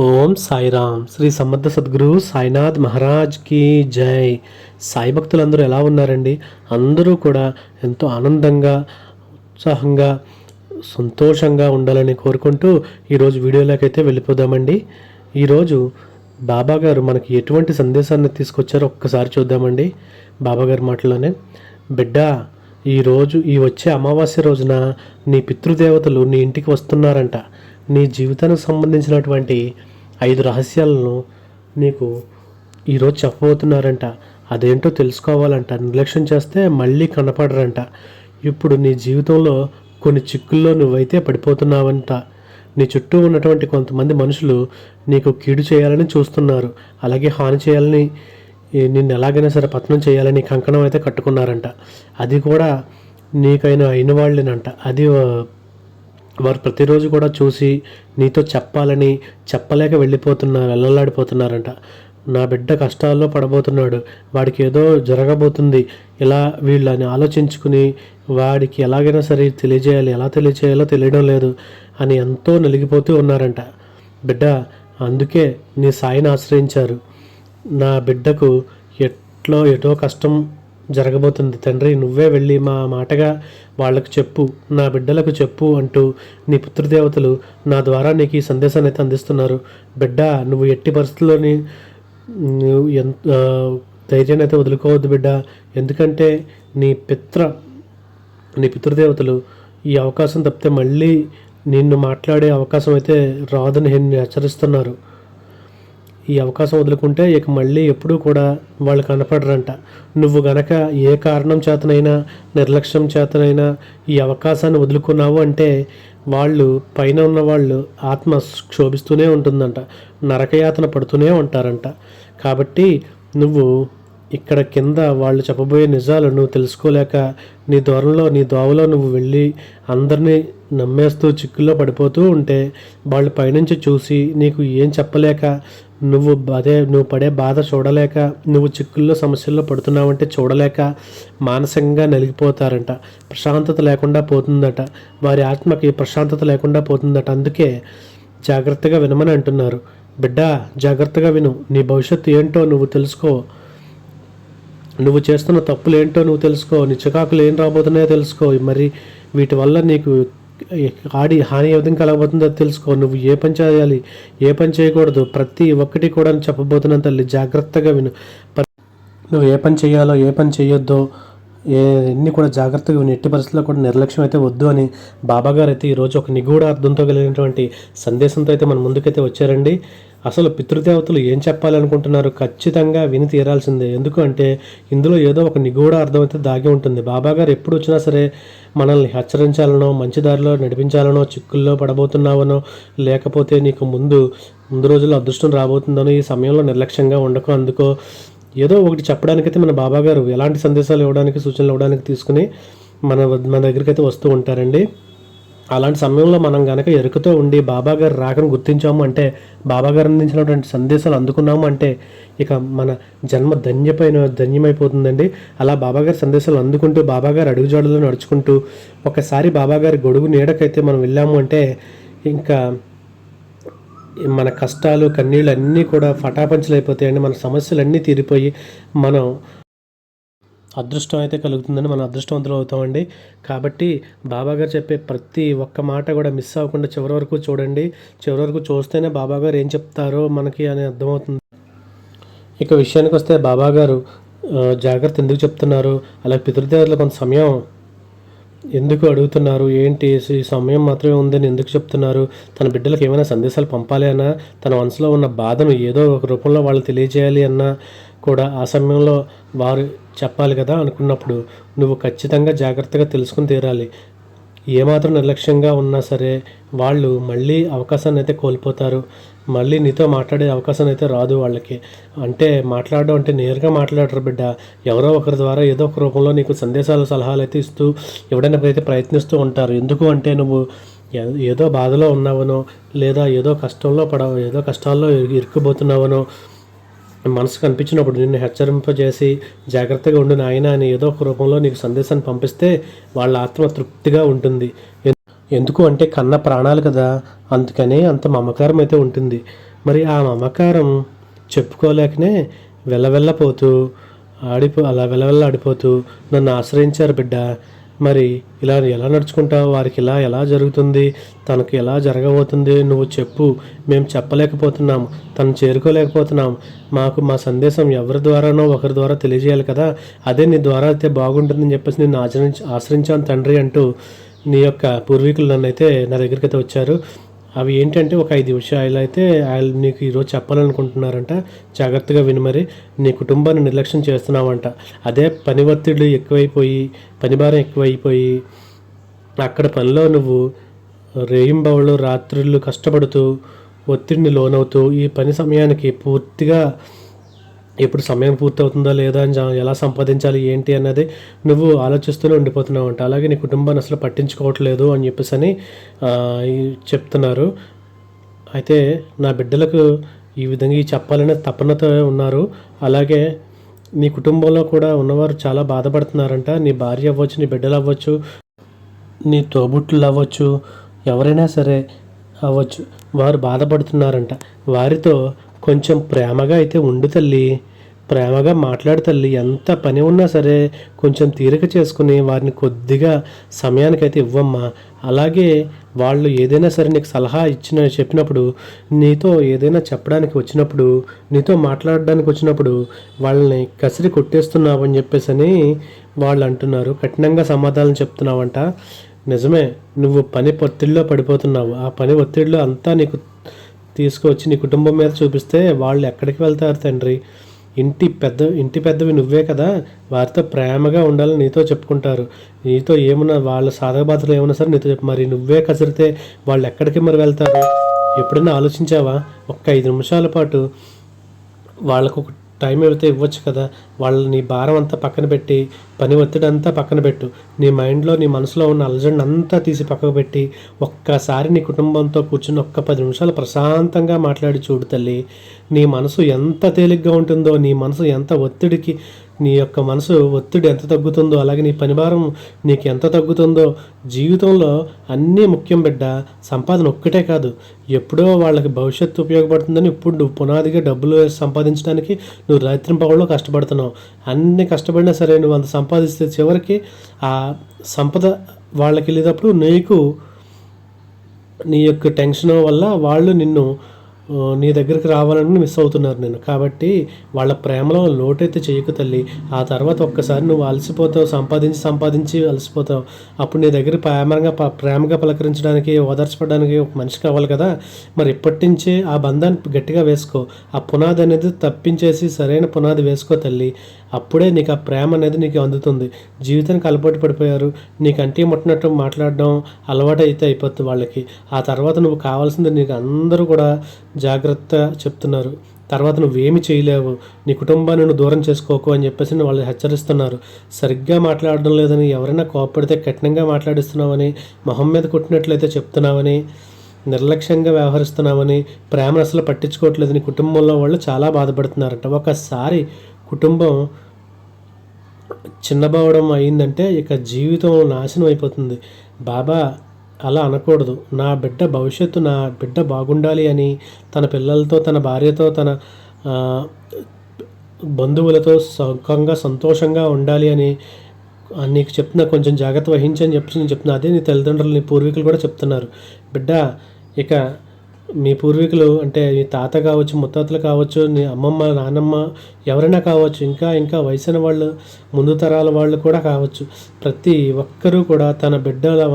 ఓం సాయిరామ్. శ్రీ సమర్థ సద్గురు సాయినాథ్ మహారాజ్కి జై. సాయి భక్తులందరూ ఎలా ఉన్నారండి? అందరూ కూడా ఎంతో ఆనందంగా ఉత్సాహంగా సంతోషంగా ఉండాలని కోరుకుంటూ ఈరోజు వీడియోలోకైతే వెళ్ళిపోదామండి. ఈరోజు బాబా గారు మనకి ఎటువంటి సందేశాన్ని తీసుకొచ్చారో ఒక్కసారి చూద్దామండి. బాబా గారి మాటలోనే బిడ్డ ఈరోజు ఈ వచ్చే అమావాస్య రోజున నీ పితృదేవతలు నీ ఇంటికి వస్తున్నారంట. నీ జీవితానికి సంబంధించినటువంటి ఐదు రహస్యాలను నీకు ఈరోజు చెప్పబోతున్నారంట. అదేంటో తెలుసుకోవాలంట. నిర్లక్ష్యం చేస్తే మళ్ళీ కనపడరంట. ఇప్పుడు నీ జీవితంలో కొన్ని చిక్కుల్లో నువ్వైతే పడిపోతున్నావంట. నీ చుట్టూ ఉన్నటువంటి కొంతమంది మనుషులు నీకు కీడు చేయాలని చూస్తున్నారు. అలాగే హాని చేయాలని నిన్ను ఎలాగైనా సరే పతనం చేయాలని కంకణం అయితే కట్టుకున్నారంట. అది కూడా నీకైనా అయిన వాళ్ళేనంట. అది వారు ప్రతిరోజు కూడా చూసి నీతో చెప్పాలని చెప్పలేక వెళ్ళిపోతున్నారు వెళ్ళలాడిపోతున్నారంట నా బిడ్డ కష్టాల్లో పడబోతున్నాడు. వాడికి ఏదో జరగబోతుంది. ఇలా వీళ్ళని ఆలోచించుకుని వాడికి ఎలాగైనా సరే తెలియజేయాలి. ఎలా తెలియజేయాలో తెలియడం లేదు అని ఎంతో నలిగిపోతూ ఉన్నారంట. బిడ్డ అందుకే నీ సాయిని ఆశ్రయించారు. నా బిడ్డకు ఎట్లో ఎటో కష్టం జరగబోతుంది. తండ్రి నువ్వే వెళ్ళి మా మాటగా వాళ్ళకు చెప్పు నా బిడ్డలకు చెప్పు అంటూ నీ పుత్రదేవతలు నా ద్వారా నీకు ఈ సందేశాన్ని అయితే అందిస్తున్నారు. బిడ్డ నువ్వు ఎట్టి పరిస్థితుల్లోని నువ్వు ఎంత ధైర్యాన్ని అయితే వదులుకోవద్దు బిడ్డ. ఎందుకంటే నీ పిత్ర నీ పితృదేవతలు ఈ అవకాశం తప్పితే మళ్ళీ నిన్ను మాట్లాడే అవకాశం అయితే రాదని హెన్ని హెచ్చరిస్తున్నారు. ఈ అవకాశం వదులుకుంటే ఇక మళ్ళీ ఎప్పుడూ కూడా వాళ్ళు కనపడరంట. నువ్వు గనక ఏ కారణం చేతనైనా నిర్లక్ష్యం చేతనైనా ఈ అవకాశాన్ని వదులుకున్నావు అంటే వాళ్ళు పైన ఉన్న వాళ్ళు ఆత్మ క్షోభిస్తూనే ఉంటుందంట. నరకయాతన పడుతూనే ఉంటారంట. కాబట్టి నువ్వు ఇక్కడ కింద వాళ్ళు చెప్పబోయే నిజాలు నువ్వు తెలుసుకోలేక నీ దూరంలో నీ దోవలో నువ్వు వెళ్ళి అందరినీ నమ్మేస్తూ చిక్కుల్లో పడిపోతూ ఉంటే వాళ్ళు పైనుంచి చూసి నీకు ఏం చెప్పలేక నువ్వు అదే నువ్వు పడే బాధ చూడలేక నువ్వు చిక్కుల్లో సమస్యల్లో పడుతున్నావంటే చూడలేక మానసికంగా నలిగిపోతారంట. ప్రశాంతత లేకుండా పోతుందట. వారి ఆత్మకి ప్రశాంతత లేకుండా పోతుందట. అందుకే జాగ్రత్తగా వినమని అంటున్నారు. బిడ్డ జాగ్రత్తగా విను. నీ భవిష్యత్తు ఏంటో నువ్వు తెలుసుకో. నువ్వు చేస్తున్న తప్పులు ఏంటో నువ్వు తెలుసుకో. నీ చికాకులు ఏం రాబోతున్నాయో తెలుసుకో. మరి వీటి వల్ల నీకు ఆడి హాని ఏ విధంగా కలగబోతుందో తెలుసుకో. నువ్వు ఏ పని చేయాలి ఏ పని చేయకూడదు ప్రతి ఒక్కటి కూడా నేను చెప్పబోతున్నాను తల్లి జాగ్రత్తగా విను. నువ్వు ఏ పని చేయాలో ఏ పని చేయొద్దో ఏ అన్నీ కూడా జాగ్రత్తగా విని. ఎట్టి పరిస్థితుల్లో కూడా నిర్లక్ష్యం అయితే వద్దు అని బాబాగారు అయితే ఈరోజు ఒక నిగూఢ అర్థంతో కలిగినటువంటి సందేశంతో అయితే మన ముందుకైతే వచ్చారండి. అసలు పితృదేవతలు ఏం చెప్పాలనుకుంటున్నారు? ఖచ్చితంగా విని తీరాల్సిందే. ఎందుకంటే ఇందులో ఏదో ఒక నిగూఢ అర్థం అయితే దాగి ఉంటుంది. బాబా గారు ఎప్పుడు వచ్చినా సరే మనల్ని హెచ్చరించాలనో మంచి దారిలో నడిపించాలనో చిక్కుల్లో పడబోతున్నావనో లేకపోతే నీకు ముందు ముందు రోజుల్లో అదృష్టం రాబోతుందనో ఈ సమయంలో నిర్లక్ష్యంగా ఉండకో. అందుకో ఏదో ఒకటి చెప్పడానికైతే మన బాబాగారు ఎలాంటి సందేశాలు ఇవ్వడానికి సూచనలు ఇవ్వడానికి తీసుకుని మన మన దగ్గరికి అయితే వస్తూ ఉంటారండి. అలాంటి సమయంలో మనం గనక ఎరుకతో ఉండి బాబా గారు రాకను గుర్తించాము అంటే బాబా గారు అందించినటువంటి సందేశాలు అందుకున్నాము అంటే ఇక మన జన్మ ధన్యపైన ధన్యమైపోతుందండి. అలా బాబాగారి సందేశాలు అందుకుంటూ బాబాగారు అడుగుజాడలో నడుచుకుంటూ ఒకసారి బాబాగారి గొడుగు నీడకైతే మనం వెళ్ళాము అంటే ఇంకా మన కష్టాలు కన్నీళ్ళు అన్నీ కూడా ఫటాపంచలు అయిపోతాయండి మన సమస్యలు అన్నీ తీరిపోయి మనం అదృష్టం అయితే కలుగుతుందని మనం అదృష్టవంతులు అవుతామండి. కాబట్టి బాబాగారు చెప్పే ప్రతి ఒక్క మాట కూడా మిస్ అవ్వకుండా చివరి వరకు చూడండి. చివరి వరకు చూస్తేనే బాబాగారు ఏం చెప్తారో మనకి అని అర్థమవుతుంది. ఇక విషయానికి వస్తే బాబాగారు జాగ్రత్త ఎందుకు చెప్తున్నారు? అలాగే పితృదేవతలు కొంత సమయం ఎందుకు అడుగుతున్నారు? ఏంటి ఈ సమయం మాత్రమే ఉందని ఎందుకు చెప్తున్నారు? తన బిడ్డలకు ఏమైనా సందేశాలు పంపాలి అన్నా తన మనసులో ఉన్న బాధను ఏదో ఒక రూపంలో వాళ్ళు తెలియజేయాలి అన్నా కూడా ఆ సమయంలో వారు చెప్పాలి కదా అనుకున్నప్పుడు నువ్వు ఖచ్చితంగా జాగ్రత్తగా తెలుసుకుని తీరాలి. ఏమాత్రం నిర్లక్ష్యంగా ఉన్నా సరే వాళ్ళు మళ్ళీ అవకాశాన్ని అయితే కోల్పోతారు. మళ్ళీ నీతో మాట్లాడే అవకాశం అయితే రాదు వాళ్ళకి. అంటే మాట్లాడడం అంటే నేరుగా మాట్లాడరు బిడ్డ. ఎవరో ఒకరి ద్వారా ఏదో ఒక రూపంలో నీకు సందేశాలు సలహాలు అయితే ఇస్తూ ఎవడైనా అయితే ప్రయత్నిస్తూ ఉంటారు. ఎందుకు అంటే నువ్వు ఏదో బాధలో ఉన్నావనో లేదా ఏదో కష్టంలో పడ ఏదో కష్టాల్లో ఇరుక్కుపోతున్నావనో మనసు కనిపించినప్పుడు నిన్ను హెచ్చరింపజేసి జాగ్రత్తగా ఉండు నాయన అని ఏదో ఒక రూపంలో నీకు సందేశాన్ని పంపిస్తే వాళ్ళ ఆత్మ తృప్తిగా ఉంటుంది. ఎందుకు అంటే కన్న ప్రాణాలు కదా. అందుకనే అంత మమకారం అయితే ఉంటుంది. మరి ఆ మమకారం చెప్పుకోలేకనే వెళ్ళవెళ్ళపోతూ ఆడిపో అలా వెళ్ళవెళ్ళ ఆడిపోతూ నన్ను ఆశ్రయించారు బిడ్డ. మరి ఇలా ఎలా నడుచుకుంటావు? వారికి ఇలా ఎలా జరుగుతుంది? తనకు ఎలా జరగబోతుంది? నువ్వు చెప్పు. మేము చెప్పలేకపోతున్నాము. తను చేరుకోలేకపోతున్నాం మాకు మా సందేశం ఎవరి ద్వారానో ఒకరి ద్వారా తెలియజేయాలి కదా? అదే నీ ద్వారా అయితే బాగుంటుందని చెప్పేసి నేను ఆచరించి ఆశ్రయించాను తండ్రి అంటూ నీ యొక్క పూర్వీకులు నన్ను అయితే నా దగ్గరికి అయితే వచ్చారు. అవి ఏంటంటే ఒక ఐదు విషయాలు అయితే ఆయన నీకు ఈరోజు చెప్పాలనుకుంటున్నారంట. జాగ్రత్తగా విని మరి. నీ కుటుంబాన్ని నిర్లక్ష్యం చేస్తున్నావంట. అదే పని ఒత్తిడి ఎక్కువైపోయి పని భారం ఎక్కువైపోయి అక్కడ పనిలో నువ్వు రేయింబవళ్ళు రాత్రుళ్ళు కష్టపడుతూ ఒత్తిడిని లోనవుతూ ఈ పని సమయానికి పూర్తిగా ఎప్పుడు సమయం పూర్తవుతుందా లేదా అని ఎలా సంపాదించాలి ఏంటి అన్నది నువ్వు ఆలోచిస్తూనే ఉండిపోతున్నావు అంట అలాగే నీ కుటుంబాన్ని అసలు పట్టించుకోవట్లేదు అని చెప్పేసి అని చెప్తున్నారు. అయితే నా బిడ్డలకు ఈ విధంగా చెప్పాలనే తపనతో ఉన్నారు. అలాగే నీ కుటుంబంలో కూడా ఉన్నవారు చాలా బాధపడుతున్నారంట. నీ భార్య అవ్వచ్చు నీ బిడ్డలు అవ్వచ్చు నీ తోబుట్లు అవ్వచ్చు ఎవరైనా సరే అవ్వచ్చు వారు బాధపడుతున్నారంట. వారితో కొంచెం ప్రేమగా అయితే ఉండు తల్లి. ప్రేమగా మాట్లాడు తల్లి. ఎంత పని ఉన్నా సరే కొంచెం తీరిక చేసుకుని వారిని కొద్దిగా సమయానికైతే ఇవ్వమ్మా. అలాగే వాళ్ళు ఏదైనా సరే నీకు సలహా ఇచ్చిన చెప్పినప్పుడు నీతో ఏదైనా చెప్పడానికి వచ్చినప్పుడు నీతో మాట్లాడడానికి వచ్చినప్పుడు వాళ్ళని కసిరి కొట్టేస్తున్నావు అని చెప్పేసి అని వాళ్ళు అంటున్నారు. కఠినంగా సమాధానం చెప్తున్నావంట. నిజమే నువ్వు పని ఒత్తిడిలో పడిపోతున్నావు. ఆ పని ఒత్తిడిలో అంతా నీకు తీసుకొచ్చి నీ కుటుంబం మీద చూపిస్తే వాళ్ళు ఎక్కడికి వెళ్తారు తండ్రి? ఇంటి పెద్ద ఇంటి పెద్దవి నువ్వే కదా? వారితో ప్రేమగా ఉండాలని నీతో చెప్పుకుంటారు. నీతో ఏమన్నా వాళ్ళ సాధక బాధలు ఏమన్నా సరే నీతో చెప్పు. మరి నువ్వే కసిరితే వాళ్ళు ఎక్కడికి మరి వెళ్తారు? ఎప్పుడైనా ఆలోచించావా? ఒక్క ఐదు నిమిషాల పాటు వాళ్ళకు ఒక టైం అయితే ఇవ్వచ్చు కదా? వాళ్ళ నీ భారం అంతా పక్కన పెట్టి పని ఒత్తిడి అంతా పక్కన పెట్టు. నీ మైండ్లో నీ మనసులో ఉన్న అలజడిని అంతా తీసి పక్కకు పెట్టి ఒక్కసారి నీ కుటుంబంతో కూర్చుని ఒక్క పది నిమిషాలు ప్రశాంతంగా మాట్లాడి చూడు తల్లి. నీ మనసు ఎంత తేలిగ్గా ఉంటుందో నీ మనసు ఎంత ఒత్తిడికి నీ యొక్క మనసు ఒత్తిడి ఎంత తగ్గుతుందో అలాగే నీ పనిభారం నీకు ఎంత తగ్గుతుందో జీవితంలో అన్నీ ముఖ్యం బిడ్డ. సంపాదన ఒక్కటే కాదు. ఎప్పుడో వాళ్ళకి భవిష్యత్తు ఉపయోగపడుతుందని ఇప్పుడు నువ్వు పునాదిగా డబ్బులు సంపాదించడానికి నువ్వు రాత్రింపగల్లో కష్టపడుతున్నావు. అన్ని కష్టపడినా సరే నువ్వు అంత సంపాదిస్తే చివరికి ఆ సంపద వాళ్ళకి వెళ్ళేటప్పుడు నీకు నీ యొక్క టెన్షన్ వల్ల వాళ్ళు నిన్ను నీ దగ్గరికి రావాలని మిస్ అవుతున్నారు నేను కాబట్టి వాళ్ళ ప్రేమలో లోటైతే చేయకు తల్లి. ఆ తర్వాత ఒక్కసారి నువ్వు అలసిపోతావు సంపాదించి సంపాదించి అలసిపోతావు. అప్పుడు నీ దగ్గర ప్రేమగా ప- ప్రేమగా పలకరించడానికి ఓదార్చపడడానికి ఒక మనిషి కావాలి కదా. మరి ఇప్పటి నుంచే ఆ బంధాన్ని గట్టిగా వేసుకో. ఆ పునాది అనేది తప్పించేసి సరైన పునాది వేసుకో తల్లి. అప్పుడే నీకు ఆ ప్రేమ అనేది నీకు అందుతుంది. జీవితానికి అలవాటు పడిపోయారు. నీకు అంటీ ముట్టినట్టు మాట్లాడడం అలవాటు అయితే అయిపోతుంది వాళ్ళకి. ఆ తర్వాత నువ్వు కావాల్సింది నీకు అందరూ కూడా జాగ్రత్త చెప్తున్నారు. తర్వాత నువ్వేమి చేయలేవు. నీ కుటుంబాన్ని నువ్వు దూరం చేసుకోకు అని చెప్పేసి వాళ్ళు హెచ్చరిస్తున్నారు. సరిగ్గా మాట్లాడడం లేదని ఎవరైనా కోపడితే కఠినంగా మాట్లాడిస్తున్నావని మొహం మీద కుట్టినట్లయితే చెప్తున్నావని నిర్లక్ష్యంగా వ్యవహరిస్తున్నామని ప్రేమ అసలు పట్టించుకోవట్లేదని కుటుంబంలో వాళ్ళు చాలా బాధపడుతున్నారంట. ఒకసారి కుటుంబం చిన్నబవడం అయిందంటే ఇక జీవితం నాశనం అయిపోతుంది. బాబా అలా అనకూడదు. నా బిడ్డ భవిష్యత్తు నా బిడ్డ బాగుండాలి అని తన పిల్లలతో తన భార్యతో తన బంధువులతో సుఖంగా సంతోషంగా ఉండాలి అని నీకు చెప్తున్నా. కొంచెం జాగ్రత్త వహించని చెప్పి నేను చెప్తున్నా. అదే నీ తల్లిదండ్రులు నీ పూర్వీకులు కూడా చెప్తున్నారు. బిడ్డ ఇక మీ పూర్వీకులు అంటే మీ తాత కావచ్చు ముత్తాతలు కావచ్చు నీ అమ్మమ్మ నాన్నమ్మ ఎవరైనా కావచ్చు ఇంకా ఇంకా వయసిన వాళ్ళు ముందు తరాల వాళ్ళు కూడా కావచ్చు ప్రతి ఒక్కరూ కూడా తన బిడ్డల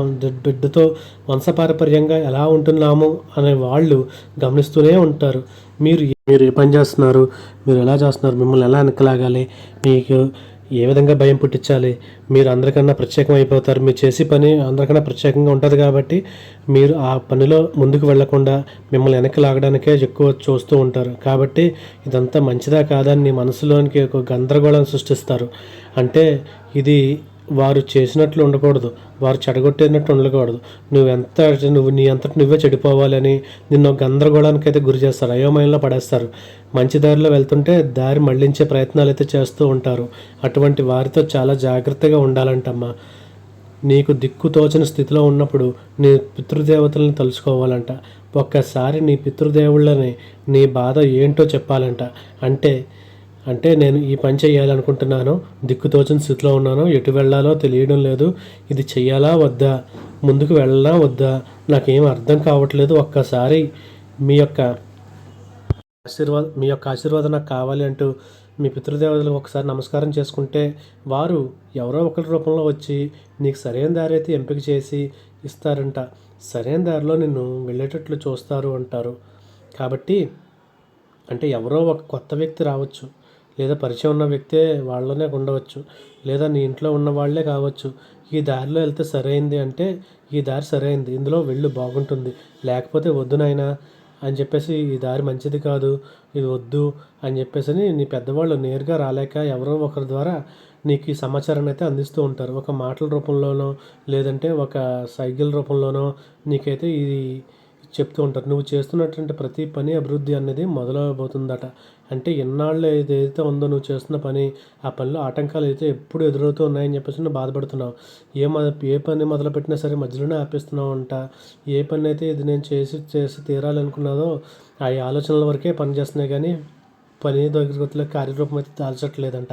బిడ్డతో వంశపారపర్యంగా ఎలా ఉంటున్నాము అనే వాళ్ళు గమనిస్తూనే ఉంటారు. మీరు మీరు ఏ పని చేస్తున్నారు? మీరు ఎలా చేస్తున్నారు? మిమ్మల్ని ఎలా వెనకలాగాలి? మీకు ఏ విధంగా భయం పుట్టించాలి? మీరు అందరికన్నా ప్రత్యేకం అయిపోతారు. మీరు చేసే పని అందరికన్నా ప్రత్యేకంగా ఉంటుంది కాబట్టి మీరు ఆ పనిలో ముందుకు వెళ్ళకుండా మిమ్మల్ని వెనక్కి లాగడానికే ఎక్కువ చూస్తూ ఉంటారు. కాబట్టి ఇదంతా మంచిదా కాదా అని మనసులోనికి ఒక గందరగోళం సృష్టిస్తారు. అంటే ఇది వారు చేసినట్లు ఉండకూడదు. వారు చెడగొట్టినట్టు ఉండకూడదు. నువ్వెంత నువ్వు నీ అంతటి నువ్వే చెడిపోవాలని నిన్ను గందరగోళానికి అయితే గురి చేస్తారు. అయోమయంలో పడేస్తారు. మంచి దారిలో వెళ్తుంటే దారి మళ్ళించే ప్రయత్నాలు అయితే చేస్తూ ఉంటారు. అటువంటి వారితో చాలా జాగ్రత్తగా ఉండాలంటమ్మా. నీకు దిక్కు తోచని స్థితిలో ఉన్నప్పుడు నీ పితృదేవతలను తలుచుకోవాలంట. ఒక్కసారి నీ పితృదేవుళ్ళని నీ బాధ ఏంటో చెప్పాలంట. అంటే అంటే నేను ఈ పని చేయాలనుకుంటున్నాను దిక్కుతోచని స్థితిలో ఉన్నాను ఎటు వెళ్ళాలో తెలియడం లేదు. ఇది చెయ్యాలా వద్దా? ముందుకు వెళ్ళాలా వద్దా? నాకేం అర్థం కావట్లేదు. ఒక్కసారి మీ యొక్క ఆశీర్వాద మీ యొక్క ఆశీర్వాదం నాకు కావాలి అంటూ మీ పితృదేవతలకు ఒకసారి నమస్కారం చేసుకుంటే వారు ఎవరో ఒకరి రూపంలో వచ్చి నీకు సరైన దారి అయితే ఎంపిక చేసి ఇస్తారంట. సరైన దారిలో నిన్ను వెళ్ళేటట్లు చూస్తారు అంటారు. కాబట్టి అంటే ఎవరో ఒక కొత్త వ్యక్తి రావచ్చు. లేదా పరిచయం ఉన్న వ్యక్తే వాళ్ళనే ఉండవచ్చు లేదా నీ ఇంట్లో ఉన్న వాళ్ళే కావచ్చు. ఈ దారిలో వెళ్తే సరైంది అంటే ఈ దారి సరైంది ఇందులో వెళ్ళు బాగుంటుంది. లేకపోతే వద్దు నాయనా అని చెప్పేసి ఈ దారి మంచిది కాదు ఇది వద్దు అని చెప్పేసి నీ పెద్దవాళ్ళు నేరుగా రాలేక ఎవరో ఒకరి ద్వారా నీకు ఈ సమాచారాన్ని అయితే అందిస్తూ ఉంటారు. ఒక మాటల రూపంలోనో లేదంటే ఒక సైకిల్ రూపంలోనో నీకైతే ఇది చెప్తూ ఉంటారు. నువ్వు చేస్తున్నటువంటి ప్రతి పని అభివృద్ధి అనేది మొదలవబోతుందట. అంటే ఎన్నాళ్ళు ఏదైతే ఉందో నువ్వు చేస్తున్న పని ఆ పనిలో ఆటంకాలు అయితే ఎప్పుడు ఎదురవుతూ ఉన్నాయని చెప్పేసి నువ్వు బాధపడుతున్నావు. ఏ మ ఏ పని మొదలుపెట్టినా సరే మధ్యలోనే ఆపేస్తున్నావు అంట ఏ పని అయితే ఇది నేను చేసి చేసి తీరాలనుకున్నదో ఆ ఆలోచనల వరకే పని చేస్తున్నాయి కానీ పని దగ్గర కార్యరూపం అయితే దాల్చట్లేదంట.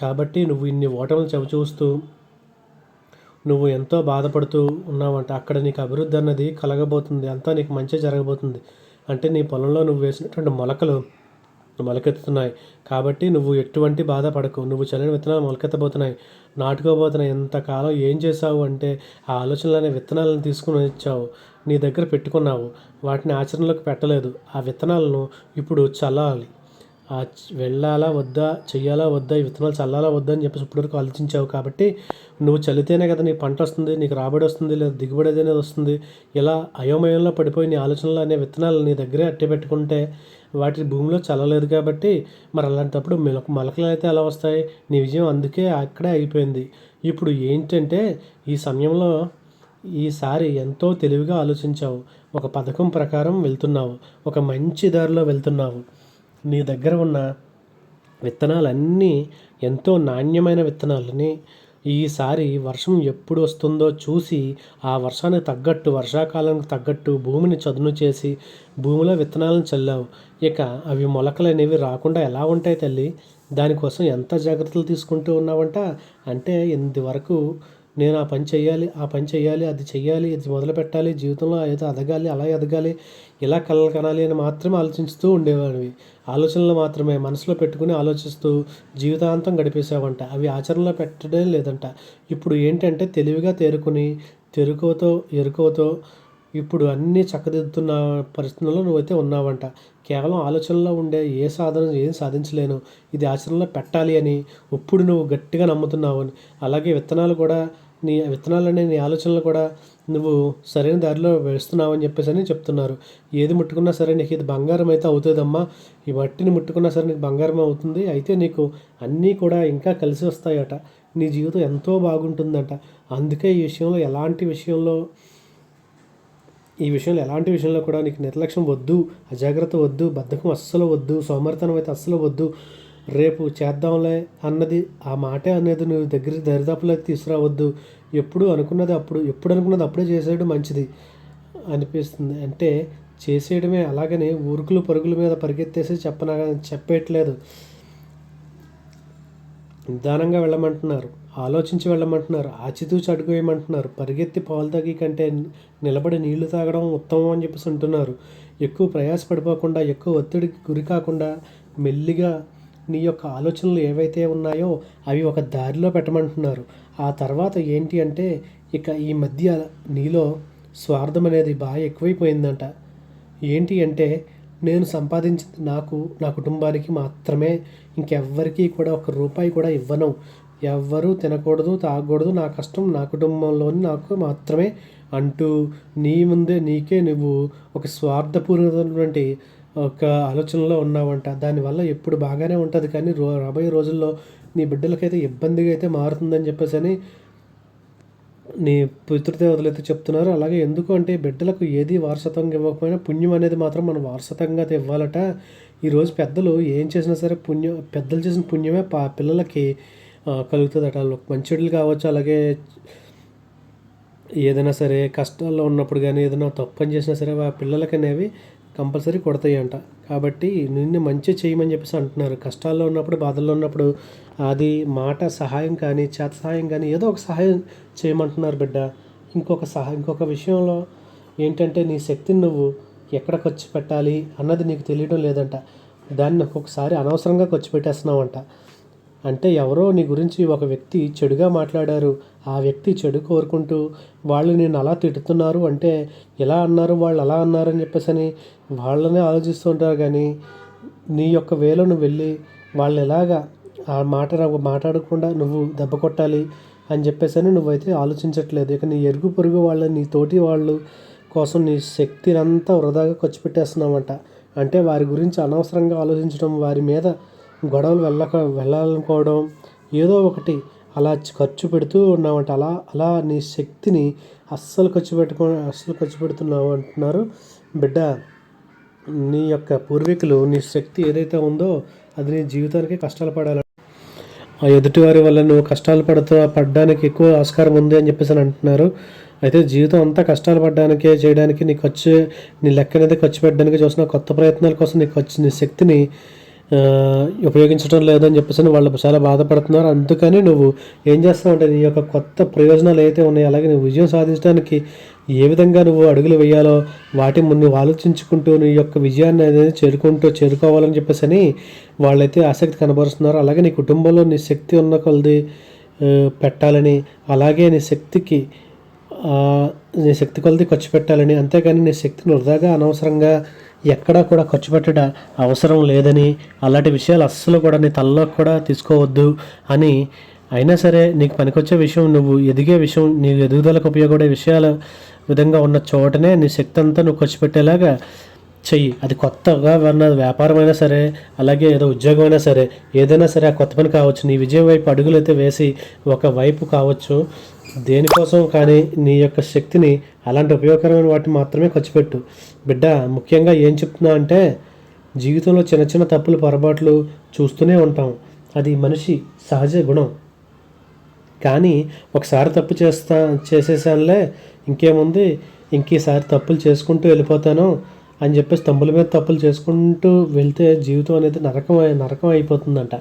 కాబట్టి నువ్వు ఇన్ని ఓటములు చవిచూస్తూ నువ్వు ఎంతో బాధపడుతూ ఉన్నావంటే. అక్కడ నీకు అభివృద్ధి అన్నది కలగబోతుంది. అంతా నీకు మంచి జరగబోతుంది. అంటే నీ పొలంలో నువ్వు వేసినటువంటి మొలకలు మొలకెత్తుతున్నాయి. కాబట్టి నువ్వు ఎటువంటి బాధపడకు. నువ్వు చల్లని విత్తనాలు మొలకెత్తబోతున్నాయి. నాటుకోబోతున్నాయి. ఎంతకాలం ఏం చేసావు అంటే ఆ ఆలోచనలు అనే విత్తనాలను తీసుకుని వచ్చావు. నీ దగ్గర పెట్టుకున్నావు. వాటిని ఆచరణలోకి పెట్టలేదు. ఆ విత్తనాలను ఇప్పుడు చల్లాలి. వెళ్ళాలా వద్దా చెయ్యాలా వద్దా ఈ విత్తనాలు చల్లాలా వద్దా అని చెప్పేసి ఇప్పటివరకు ఆలోచించావు కాబట్టి నువ్వు చల్లితేనే కదా నీ పంట వస్తుంది నీకు రాబడి వస్తుంది లేదా దిగుబడి అనేది వస్తుంది. ఇలా అయోమయంలో పడిపోయి నీ ఆలోచనలు అనే విత్తనాలు నీ దగ్గరే అట్టే పెట్టుకుంటే వాటి భూమిలో చల్లలేదు కాబట్టి మరి అలాంటప్పుడు మొలక మొలకలు అయితే ఎలా వస్తాయి? నీ విజయం అందుకే అక్కడే అయిపోయింది ఇప్పుడు ఏంటంటే ఈ సమయంలో ఈసారి ఎంతో తెలివిగా ఆలోచించావు. ఒక పథకం ప్రకారం వెళ్తున్నావు. ఒక మంచి దారిలో వెళ్తున్నావు. నీ దగ్గర ఉన్న విత్తనాలన్నీ ఎంతో నాణ్యమైన విత్తనాలని ఈసారి వర్షం ఎప్పుడు వస్తుందో చూసి ఆ వర్షానికి తగ్గట్టు వర్షాకాలానికి తగ్గట్టు భూమిని చదును చేసి భూమిలో విత్తనాలను చల్లావు. ఇక అవి మొలకలు అనేవి రాకుండా ఎలా ఉంటాయి తల్లి? దానికోసం ఎంత జాగ్రత్తలు తీసుకుంటూ ఉన్నావంట? అంటే ఇంతవరకు నేను ఆ పని చేయాలి ఆ పని చేయాలి అది చెయ్యాలి ఇది మొదలు పెట్టాలి జీవితంలో ఏదో ఎదగాలి అలా ఎదగాలి ఇలా కలలు కనాలి అని మాత్రమే ఆలోచిస్తూ ఉండేవాడివి. ఆలోచనలు మాత్రమే మనసులో పెట్టుకుని ఆలోచిస్తూ జీవితాంతం గడిపేసావంట. అవి ఆచరణలో పెట్టడం లేదంట. ఇప్పుడు ఏంటంటే తెలివిగా తేరుకుని తెరుకోతో ఎరుకోతో ఇప్పుడు అన్నీ చక్కదిద్దుతున్న పరిస్థితుల్లో నువ్వైతే ఉన్నావంట. కేవలం ఆలోచనలో ఉండే ఏ సాధన ఏం సాధించలేను. ఇది ఆచరణలో పెట్టాలి అని ఇప్పుడు నువ్వు గట్టిగా నమ్ముతున్నావు అని. అలాగే విత్తనాలు కూడా నీ విత్తనాలనే నీ ఆలోచనలు కూడా నువ్వు సరైన దారిలో వేస్తున్నావు అని చెప్పేసి అని చెప్తున్నారు. ఏది ముట్టుకున్నా సరే నీకు ఇది బంగారం అయితే అవుతుందమ్మా. ఈ మట్టిని ముట్టుకున్నా సరే నీకు బంగారం అవుతుంది. అయితే నీకు అన్నీ కూడా ఇంకా కలిసి వస్తాయట. నీ జీవితం ఎంతో బాగుంటుందట. అందుకే ఈ విషయంలో ఎలాంటి విషయంలో ఈ విషయంలో ఎలాంటి విషయంలో కూడా నీకు నిర్లక్ష్యం వద్దు అజాగ్రత్త వద్దు బద్ధకం అస్సలు వద్దు సోమరితనం అయితే అస్సలు వద్దు. రేపు చేద్దాంలే అన్నది ఆ మాటే అనేది నువ్వు దగ్గర దరిదాపులోకి తీసుకురావద్దు. ఎప్పుడు అనుకున్నది అప్పుడు ఎప్పుడు అనుకున్నది అప్పుడే చేసేయడం మంచిది అనిపిస్తుంది. అంటే చేసేయడమే అలాగని ఊరుకులు పరుగుల మీద పరిగెత్తేసి చెప్పనా చెప్పేయట్లేదు. నిదానంగా వెళ్ళమంటున్నారు. ఆలోచించి వెళ్ళమంటున్నారు. ఆచితూచి అడుగు వేయమంటున్నారు. పరిగెత్తి పాలు తాగి కంటే నిలబడి నీళ్ళు తాగడం ఉత్తమం అని చెప్పేసి అంటున్నారు. ఎక్కువ ప్రయాసపడిపోకుండా ఎక్కువ ఒత్తిడికి గురి కాకుండా మెల్లిగా నీ యొక్క ఆలోచనలు ఏవైతే ఉన్నాయో అవి ఒక దారిలో పెట్టమంటున్నారు. ఆ తర్వాత ఏంటి అంటే ఇక ఈ మధ్య నీలో స్వార్థం అనేది బాగా ఎక్కువైపోయిందంట. ఏంటి అంటే నేను సంపాదించింది నాకు నా కుటుంబానికి మాత్రమే ఇంకెవ్వరికీ కూడా ఒక రూపాయి కూడా ఇవ్వను. ఎవ్వరూ తినకూడదు తాగకూడదు నా కష్టం నా కుటుంబంలోని నాకు మాత్రమే అంటూ నీ ముందే నీకే నువ్వు ఒక స్వార్థపూర్వమైనటువంటి ఒక ఆలోచనలో ఉన్నావంట. దానివల్ల ఎప్పుడు బాగానే ఉంటుంది. కానీ రో రాబోయే రోజుల్లో నీ బిడ్డలకైతే ఇబ్బందిగా అయితే మారుతుందని చెప్పేసి అని నీ పితృదేవతలు అయితే చెప్తున్నారు. అలాగే ఎందుకు అంటే బిడ్డలకు ఏది వారసత్వంగా ఇవ్వకపోయినా పుణ్యం అనేది మాత్రం మనం వారసత్వంగా అయితే ఇవ్వాలట. ఈరోజు పెద్దలు ఏం చేసినా సరే పుణ్యం పెద్దలు చేసిన పుణ్యమే పా పిల్లలకి కలుగుతుందట. మంచిడులు కావచ్చు అలాగే ఏదైనా సరే కష్టాల్లో ఉన్నప్పుడు కానీ ఏదైనా తప్పు పని చేసినా సరే ఆ పిల్లలకి అనేవి కంపల్సరీ కొడతాయి అంట కాబట్టి నిన్ను మంచి చేయమని చెప్పేసి అంటున్నారు. కష్టాల్లో ఉన్నప్పుడు బాధల్లో ఉన్నప్పుడు అది మాట సహాయం కానీ చేత సహాయం కానీ ఏదో ఒక సహాయం చేయమంటున్నారు బిడ్డ. ఇంకొక సహా ఇంకొక విషయంలో ఏంటంటే నీ శక్తిని నువ్వు ఎక్కడ ఖర్చు పెట్టాలి అన్నది నీకు తెలియడం లేదంట. దాన్ని ఒక్కొక్కసారి అనవసరంగా ఖర్చు పెట్టేస్తున్నావంట. అంటే ఎవరో నీ గురించి ఒక వ్యక్తి చెడుగా మాట్లాడారు. ఆ వ్యక్తి చెడు కోరుకుంటూ వాళ్ళు నేను అలా తిడుతున్నారు అంటే ఇలా అన్నారు? వాళ్ళు అలా అన్నారు అని చెప్పేసి అని వాళ్ళనే ఆలోచిస్తుంటారు కానీ నీ యొక్క వేలో నువ్వు వెళ్ళి వాళ్ళు ఎలాగా ఆ మాట మాట్లాడకుండా నువ్వు దెబ్బ కొట్టాలి అని చెప్పేసి అని నువ్వైతే ఆలోచించట్లేదు. ఇక నీ ఎరుగు పొరుగు వాళ్ళ నీ తోటి వాళ్ళు కోసం నీ శక్తిని అంతా వృధాగా ఖర్చు పెట్టేస్తున్నావంట. అంటే వారి గురించి అనవసరంగా ఆలోచించడం వారి మీద గొడవలు వెళ్ళక వెళ్ళాలనుకోవడం ఏదో ఒకటి అలా ఖర్చు పెడుతూ ఉన్నామంట. అలా అలా నీ శక్తిని అస్సలు ఖర్చు పెట్టుకో అస్సలు ఖర్చు పెడుతున్నావు అంటున్నారు. బిడ్డ నీ యొక్క పూర్వీకులు నీ శక్తి ఏదైతే ఉందో అది నీ జీవితానికి కష్టాలు పడాలి. ఆ ఎదుటివారి వల్ల నువ్వు కష్టాలు పడుతూ పడడానికి ఎక్కువ ఆస్కారం ఉంది అని చెప్పేసి అని అంటున్నారు. అయితే జీవితం అంతా కష్టాలు పడడానికే చేయడానికి నీ ఖర్చు నీ లెక్క అనేది ఖర్చు పెట్టడానికి చూసిన కొత్త ప్రయత్నాల కోసం నీ ఖర్చు నీ శక్తిని ఉపయోగించడం లేదని చెప్పేసి వాళ్ళు చాలా బాధపడుతున్నారు. అందుకని నువ్వు ఏం చేస్తావు అంటే నీ యొక్క కొత్త ప్రయోజనాలు ఏవైతే ఉన్నాయో అలాగే నువ్వు విజయం సాధించడానికి ఏ విధంగా నువ్వు అడుగులు వేయాలో వాటి ముందు నువ్వు ఆలోచించుకుంటూ నీ యొక్క విజయాన్ని అనేది చేరుకుంటూ చేరుకోవాలని చెప్పేసి అని వాళ్ళైతే ఆసక్తి కనబరుస్తున్నారు. అలాగే నీ కుటుంబంలో నీ శక్తి ఉన్న కొలది పెట్టాలని అలాగే నీ శక్తికి నీ శక్తి కొలది ఖర్చు పెట్టాలని అంతేగాని నీ శక్తిని వృధాగా అనవసరంగా ఎక్కడా కూడా ఖర్చు పెట్టడ అవసరం లేదని అలాంటి విషయాలు అస్సలు కూడా నీ తలలో కూడా తీసుకోవద్దు అని. అయినా సరే నీకు పనికొచ్చే విషయం నువ్వు ఎదిగే విషయం నీ ఎదుగుదలకు ఉపయోగపడే విషయాల విధంగా ఉన్న చోటనే నీ శక్తి అంతా నువ్వు ఖర్చు పెట్టేలాగా చెయ్యి. అది కొత్తగా ఉన్న వ్యాపారం అయినా సరే అలాగే ఏదో ఉద్యోగం అయినా సరే ఏదైనా సరే ఆ కొత్త పని కావచ్చు. నీ విజయం వైపు అడుగులు అయితే వేసి ఒక వైపు కావచ్చు. దేనికోసం కానీ నీ యొక్క శక్తిని అలాంటి ఉపయోగకరమైన వాటిని మాత్రమే ఖర్చు పెట్టు. బిడ్డ ముఖ్యంగా ఏం చెప్తున్నా అంటే జీవితంలో చిన్న చిన్న తప్పులు పొరపాట్లు చూస్తూనే ఉంటాం. అది మనిషి సహజ గుణం. కానీ ఒకసారి తప్పు చేస్తా చేసేసానులే ఇంకేముంది? ఇంకేసారి తప్పులు చేసుకుంటూ వెళ్ళిపోతాను అని చెప్పేసి తమ్ముల మీద తప్పులు చేసుకుంటూ వెళ్తే జీవితం అనేది నరకం నరకం అయిపోతుందంట.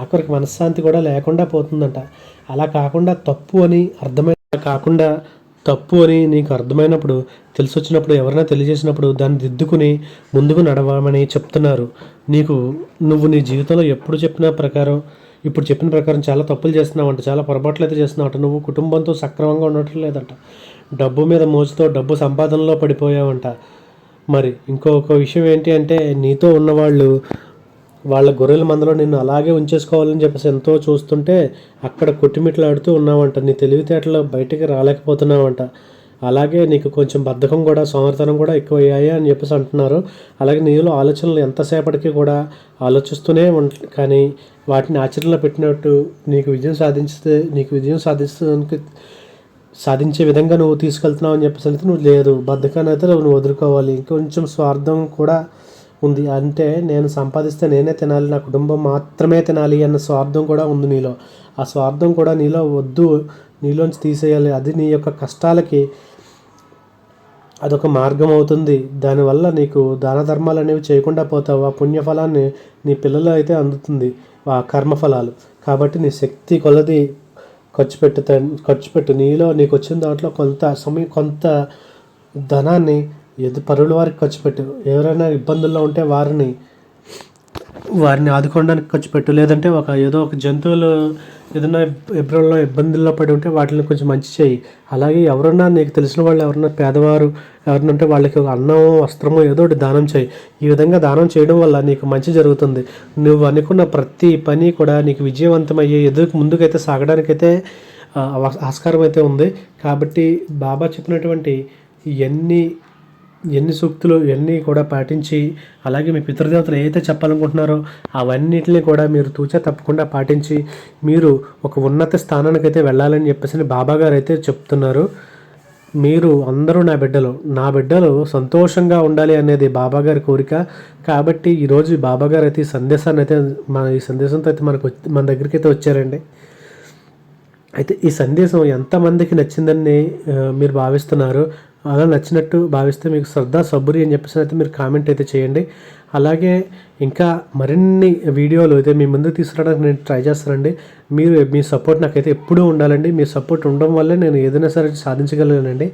ఆఖరికి మనశ్శాంతి కూడా లేకుండా పోతుందంట. అలా కాకుండా తప్పు అని అర్థమై కాకుండా తప్పు అని నీకు అర్థమైనప్పుడు తెలిసొచ్చినప్పుడు ఎవరైనా తెలియజేసినప్పుడు దాన్ని దిద్దుకుని ముందుకు నడవమని చెప్తున్నారు. నీకు నువ్వు నీ జీవితంలో ఎప్పుడు చెప్పిన ప్రకారం ఇప్పుడు చెప్పిన ప్రకారం చాలా తప్పులు చేస్తున్నావంట చాలా పొరపాట్లు అయితే చేస్తున్నావంట నువ్వు కుటుంబంతో సక్రమంగా ఉండటం లేదంట. డబ్బు మీద మోజుతో డబ్బు సంపాదనలో పడిపోయావంట. మరి ఇంకొక విషయం ఏంటి అంటే నీతో ఉన్నవాళ్ళు వాళ్ళ గొర్రెల మందలో నిన్ను అలాగే ఉంచేసుకోవాలని చెప్పేసి ఎంతో చూస్తుంటే అక్కడ కొట్టిమిట్లాడుతూ ఉన్నావంట. నీ తెలివితేటలు బయటికి రాలేకపోతున్నావంట. అలాగే నీకు కొంచెం బద్ధకం కూడా సోమర్థనం కూడా ఎక్కువ అయ్యాయి అని చెప్పేసి అంటున్నారు. అలాగే నీలో ఆలోచనలు ఎంతసేపటికి కూడా ఆలోచిస్తూనే ఉంట కానీ వాటిని ఆచరణలో పెట్టినట్టు నీకు విజయం సాధించితే నీకు విజయం సాధించడానికి సాధించే విధంగా నువ్వు తీసుకెళ్తున్నావు అని చెప్పేసి అయితే నువ్వు లేదు. బద్ధకాన్ని అయితే నువ్వు వదులుకోవాలి. ఇంకొంచెం స్వార్థం కూడా ఉంది. అంటే నేను సంపాదిస్తే నేనే తినాలి నా కుటుంబం మాత్రమే తినాలి అన్న స్వార్థం కూడా ఉంది నీలో. ఆ స్వార్థం కూడా నీలో వద్దు నీలోంచి తీసేయాలి. అది నీ యొక్క కష్టాలకి అదొక మార్గం అవుతుంది. దానివల్ల నీకు దాన ధర్మాలు అనేవి చేయకుండా పోతావు. ఆ పుణ్యఫలాన్ని నీ పిల్లలు అయితే అందుతుంది ఆ కర్మఫలాలు. కాబట్టి నీ శక్తి కొలది ఖర్చు పెట్టు ఖర్చు పెట్టు. నీలో నీకు వచ్చిన దాంట్లో కొంత సమయం కొంత ధనాన్ని ఎదు పరుల వారికి ఖర్చు పెట్టు. ఎవరైనా ఇబ్బందుల్లో ఉంటే వారిని వారిని ఆదుకోవడానికి ఖర్చు పెట్టు. లేదంటే ఒక ఏదో ఒక జంతువులు ఏదైనా ఇబ్బందుల్లో ఇబ్బందుల్లో పడి ఉంటే వాటిని కొంచెం మంచి చేయి. అలాగే ఎవరన్నా నీకు తెలిసిన వాళ్ళు ఎవరన్నా పేదవారు ఎవరన్నా ఉంటే వాళ్ళకి ఒక అన్నం వస్త్రమో ఏదో ఒకటి దానం చేయి. ఈ విధంగా దానం చేయడం వల్ల నీకు మంచి జరుగుతుంది. నువ్వు అనుకున్న ప్రతి పని కూడా నీకు విజయవంతమయ్యే ఎదురు ముందుకైతే సాగడానికైతే ఆస్కారం అయితే ఉంది. కాబట్టి బాబా చెప్పినటువంటి ఎన్ని ఎన్ని సూక్తులు ఇవన్నీ కూడా పాటించి అలాగే మీ పితృదేవతలు ఏదైతే చెప్పాలనుకుంటున్నారో అవన్నిటిని కూడా మీరు తూచా తప్పకుండా పాటించి మీరు ఒక ఉన్నత స్థానానికి అయితే వెళ్ళాలని చెప్పేసి బాబా గారు అయితే చెప్తున్నారు. మీరు అందరూ నా బిడ్డలు. నా బిడ్డలు సంతోషంగా ఉండాలి అనేది బాబా గారి కోరిక. కాబట్టి ఈరోజు బాబాగారు బాబా గారు అయితే ఈ సందేశాన్ని అయితే మన ఈ సందేశంతో అయితే మనకు మన దగ్గరికి అయితే వచ్చారండి. అయితే ఈ సందేశం ఎంతమందికి నచ్చిందని మీరు భావిస్తున్నారు? అలా నచ్చినట్టు భావిస్తే మీకు శ్రద్ధ సబ్బురి అని చెప్పేసి అయితే మీరు కామెంట్ అయితే చేయండి. అలాగే ఇంకా మరిన్ని వీడియోలు అయితే మీ ముందు తీసుకురావడానికి నేను ట్రై చేస్తానండి. మీరు మీ సపోర్ట్ నాకైతే ఎప్పుడూ ఉండాలండి. మీ సపోర్ట్ ఉండడం వల్లే నేను ఏదైనా సరే సాధించగలను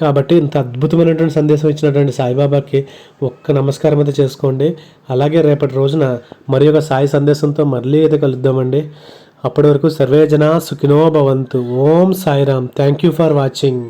కాబట్టి ఇంత అద్భుతమైనటువంటి సందేశం ఇచ్చినటువంటి సాయిబాబాకి ఒక్క నమస్కారం అయితే చేసుకోండి. అలాగే రేపటి రోజున మరి ఒక సాయి సందేశంతో మళ్ళీ అయితే కలుద్దామండి. అప్పటి వరకు సర్వే జనా సుఖినో భవంతు. ఓం Sairam. Thank you for watching